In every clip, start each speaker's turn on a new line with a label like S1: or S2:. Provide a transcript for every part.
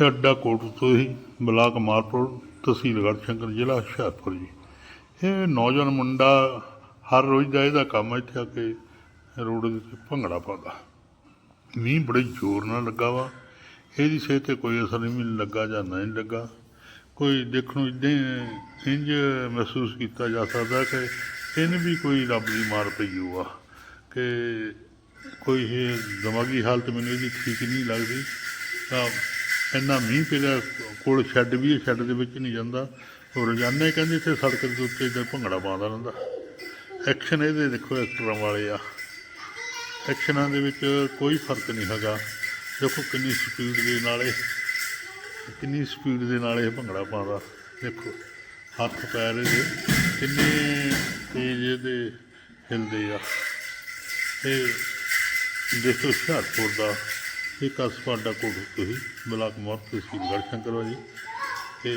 S1: ਇਹ ਅੱਡਾ ਕੋਟ ਤੋਂ ਹੀ, ਬਲਾਕ ਮਾਰਪੁਰ ਤਹਿਸੀਲ ਗੜਸ਼ੰਕਰ ਜ਼ਿਲ੍ਹਾ ਹੁਸ਼ਿਆਰਪੁਰ ਜੀ। ਇਹ ਨੌਜਵਾਨ ਮੁੰਡਾ ਹਰ ਰੋਜ਼ ਦਾ ਇਹਦਾ ਕੰਮ ਹੈ ਇੱਥੇ ਆ ਕੇ ਰੋਡ ਦੇ ਉੱਤੇ ਭੰਗੜਾ ਪਾਉਂਦਾ। ਮੀਂਹ ਬੜੇ ਜ਼ੋਰ ਨਾਲ ਲੱਗਾ ਵਾ। ਇਹਦੀ ਸਿਹਤ ਤੇ ਕੋਈ ਅਸਰ ਨਹੀਂ ਲੱਗਾ ਜਾਂ ਨਹੀਂ ਲੱਗਾ। ਕੋਈ ਦੇਖਣ ਨੂੰ ਇਦਾਂ ਇੰਜ ਮਹਿਸੂਸ ਕੀਤਾ ਜਾ ਸਕਦਾ ਕਿ ਇਹਨੂੰ ਵੀ ਕੋਈ ਰੱਬ ਦੀ ਮਾਰ ਪਈ ਹੋਆ ਕਿ ਕੋਈ ਇਹ ਦਿਮਾਗੀ ਹਾਲਤ ਮੈਨੂੰ ਇਹਦੀ ਠੀਕ ਨਹੀਂ ਲੱਗਦੀ। ਤਾਂ ਇੰਨਾ ਮੀਂਹ ਪਿਆ, ਕੋਲ ਸ਼ੈੱਡ ਵੀ ਸ਼ੈੱਡ ਦੇ ਵਿੱਚ ਨਹੀਂ ਜਾਂਦਾ। ਉਹ ਰੋਜ਼ਾਨਾ ਹੀ ਕਹਿੰਦੇ ਇੱਥੇ ਸੜਕ ਦੇ ਉੱਤੇ ਇਦਾਂ ਭੰਗੜਾ ਪਾਉਂਦਾ ਰਹਿੰਦਾ। ਐਕਸ਼ਨ ਇਹਦੇ ਦੇਖੋ ਐਕਟਰਾਂ ਵਾਲੇ ਆ। ਐਕਸ਼ਨਾਂ ਦੇ ਵਿੱਚ ਕੋਈ ਫ਼ਰਕ ਨਹੀਂ ਹੈਗਾ। ਦੇਖੋ ਕਿੰਨੀ ਸਪੀਡ ਦੇ ਨਾਲ ਇਹ, ਕਿੰਨੀ ਸਪੀਡ ਦੇ ਨਾਲ ਇਹ ਭੰਗੜਾ ਪਾਉਂਦਾ। ਦੇਖੋ, ਹੱਥ ਪੈਰ ਇਹਦੇ ਕਿੰਨੇ ਤੇਜ਼ ਇਹਦੇ ਹਿਲਦੇ ਆ। ਇਹ ਦੇਖੋ ਹੁਸ਼ਿਆਰਪੁਰ ਦਾ ਇਹ ਕਸਬਾ ਅੱਡਾ ਤੁਸੀਂ ਬਲਾਕ ਮੌਤ ਤਹਿਸੀਲ ਗੜਸ਼ੰਕਰ ਵਾ ਜੀ। ਤੇ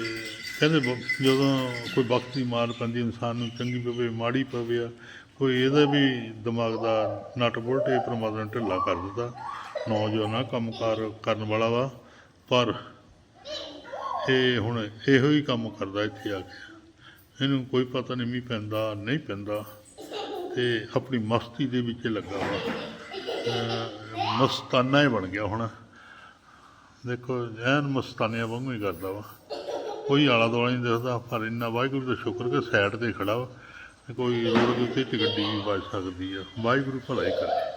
S1: ਕਹਿੰਦੇ ਜਦੋਂ ਕੋਈ ਵਕਤ ਦੀ ਮਾਰ ਪੈਂਦੀ, ਇਨਸਾਨ ਨੂੰ ਚੰਗੀ ਪਵੇ, ਮਾੜੀ ਪਵੇ ਆ, ਕੋਈ ਇਹਦਾ ਵੀ ਦਿਮਾਗ ਦਾ ਨਟ ਬੁਲਟ ਇਹ ਪਰਮਾਤਮਾ ਨੇ ਢਿੱਲਾ ਕਰ ਦਿੱਤਾ। ਨੌਜਵਾਨ ਆ ਕੰਮਕਾਰ ਕਰਨ ਵਾਲਾ ਵਾ, ਪਰ ਇਹ ਹੁਣ ਇਹੋ ਹੀ ਕੰਮ ਕਰਦਾ ਇੱਥੇ ਆ ਕੇ। ਇਹਨੂੰ ਕੋਈ ਪਤਾ ਨਹੀਂ ਮੀਂਹ ਪੈਂਦਾ, ਨਹੀਂ ਪੈਂਦਾ। ਤੇ ਆਪਣੀ ਮਸਤੀ ਦੇ ਵਿੱਚ ਲੱਗਾ ਵਾ। ਮਸਤਾਨਾ ਹੀ ਬਣ ਗਿਆ ਹੁਣ। ਦੇਖੋ, ਐਨ ਮਸਤਾਨਿਆਂ ਵਾਂਗੂ ਹੀ ਕਰਦਾ ਵਾ। ਕੋਈ ਆਲਾ ਦੁਆਲਾ ਨਹੀਂ ਦਿਖਦਾ ਪਰ ਇੰਨਾ ਵਾਹਿਗੁਰੂ ਦਾ ਸ਼ੁਕਰ ਕਿ ਸਾਈਡ ਤੇ ਖੜਾ ਵਾ ਕੋਈ ਰੋਡ ਦੇ ਉੱਤੇ ਗੱਡੀ ਵੀ ਵੱਜ ਸਕਦੀ ਆ। ਵਾਹਿਗੁਰੂ ਭਲਾ ਹੀ ਕਰੇ।